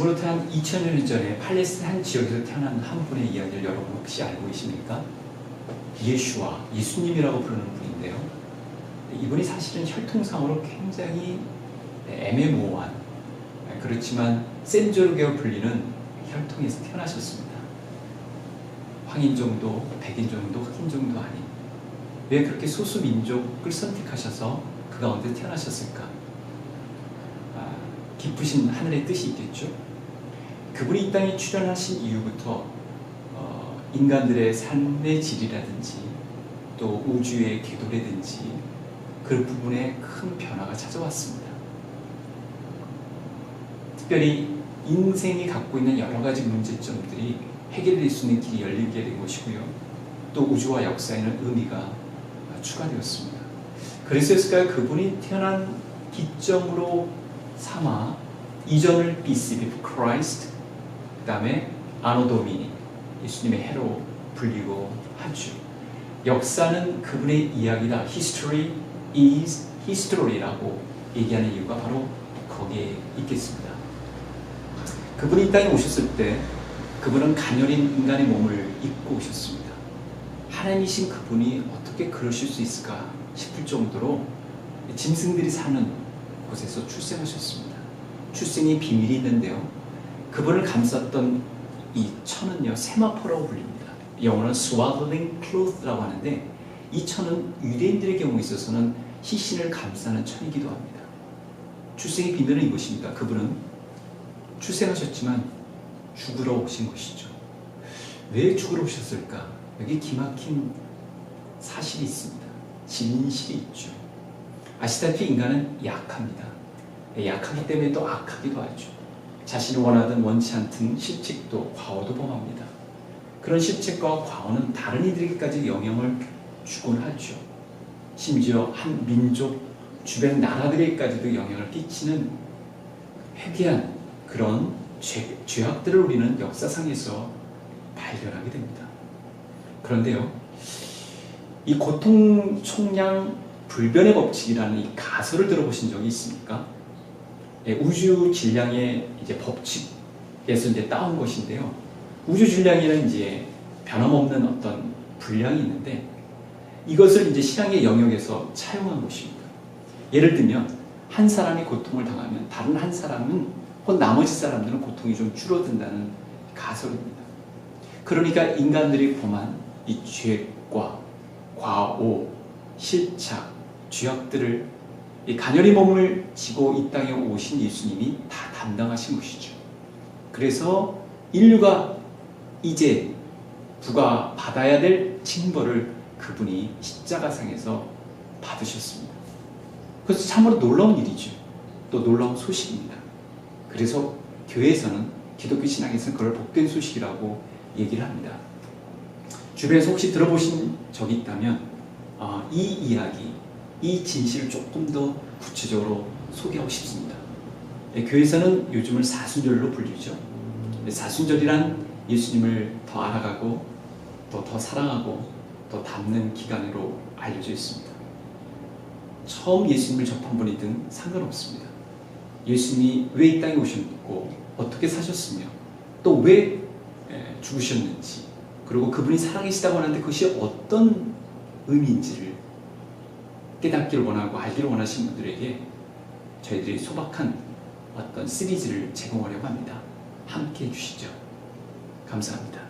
지금으로 태어난 2000년 전에 팔레스타인 한 지역에서 태어난 한 분의 이야기를 여러분 혹시 알고 계십니까? 예슈와 예수님이라고 부르는 분인데요. 이분이 사실은 혈통상으로 굉장히 애매모호한 그렇지만 센조르게로 불리는 혈통에서 태어나셨습니다. 황인종도 백인종도 흑인종도 아닌 왜 그렇게 소수 민족을 선택하셔서 그 가운데 태어나셨을까? 아, 깊으신 하늘의 뜻이 있겠죠. 그분이 이 땅에 출현하신 이후부터 어, 인간들의 삶의 질이라든지 또 우주의 궤도라든지 그 부분에 큰 변화가 찾아왔습니다. 특별히 인생이 갖고 있는 여러 가지 문제점들이 해결될 수 있는 길이 열리게 된 것이고요. 또 우주와 역사에는 의미가 추가되었습니다. 그래서였을까요? 그분이 태어난 기점으로 삼아 이전을 BC, Christ, 그 다음에 아노도미니, 예수님의 해로 불리고 하죠. 역사는 그분의 이야기다. History is history라고 얘기하는 이유가 바로 거기에 있겠습니다. 그분이 이 땅에 오셨을 때 그분은 가녀린 인간의 몸을 입고 오셨습니다. 하나님이신 그분이 어떻게 그러실 수 있을까 싶을 정도로 짐승들이 사는 곳에서 출생하셨습니다. 출생의 비밀이 있는데요. 그분을 감쌌던 이 천은요 세마포라고 불립니다. 영어는 swaddling cloth라고 하는데 이 천은 유대인들의 경우에 있어서는 시신을 감싸는 천이기도 합니다. 출생의 비밀은 이것입니다. 그분은 출생하셨지만 죽으러 오신 것이죠. 왜 죽으러 오셨을까? 여기 기막힌 사실이 있습니다. 진실이 있죠. 아시다시피 인간은 약합니다. 약하기 때문에 또 악하기도 하죠. 자신이 원하든 원치 않든 실책도 과오도 범합니다. 그런 실책과 과오는 다른 이들에게까지 영향을 주곤 하죠. 심지어 한 민족, 주변 나라들에게까지도 영향을 끼치는 회개한 그런 죄, 죄악들을 우리는 역사상에서 발견하게 됩니다. 그런데요, 이 고통 총량 불변의 법칙이라는 이 가설을 들어보신 적이 있습니까? 예, 우주 질량의 이제 법칙에서 이제 따온 것인데요. 우주 질량에는 이제 변함없는 어떤 분량이 있는데 이것을 이제 신앙의 영역에서 차용한 것입니다. 예를 들면 한 사람이 고통을 당하면 다른 한 사람은 혹 나머지 사람들은 고통이 좀 줄어든다는 가설입니다. 그러니까 인간들이 범한 이 죄과 과오, 실착, 죄악들을 이 가녀리 몸을 지고 이 땅에 오신 예수님이 다 담당하신 것이죠. 그래서 인류가 이제 부가 받아야 될 징벌을 그분이 십자가상에서 받으셨습니다. 그래서 참으로 놀라운 일이죠. 또 놀라운 소식입니다. 그래서 교회에서는 기독교 신앙에서는 그걸 복된 소식이라고 얘기를 합니다. 주변에서 혹시 들어보신 적이 있다면 어, 이 이야기, 이 진실을 조금 더 구체적으로 소개하고 싶습니다. 네, 교회에서는 요즘을 사순절로 불리죠. 네, 사순절이란 예수님을 더 알아가고 또 더 사랑하고 더 닮는 기간으로 알려져 있습니다. 처음 예수님을 접한 분이든 상관없습니다. 예수님이 왜 이 땅에 오셨고 어떻게 사셨으며 또 왜 죽으셨는지 그리고 그분이 살아계시다고 하는데 그것이 어떤 의미인지를 깨닫기를 원하고 알기를 원하신 분들에게 저희들이 소박한 어떤 시리즈를 제공하려고 합니다. 함께 해주시죠. 감사합니다.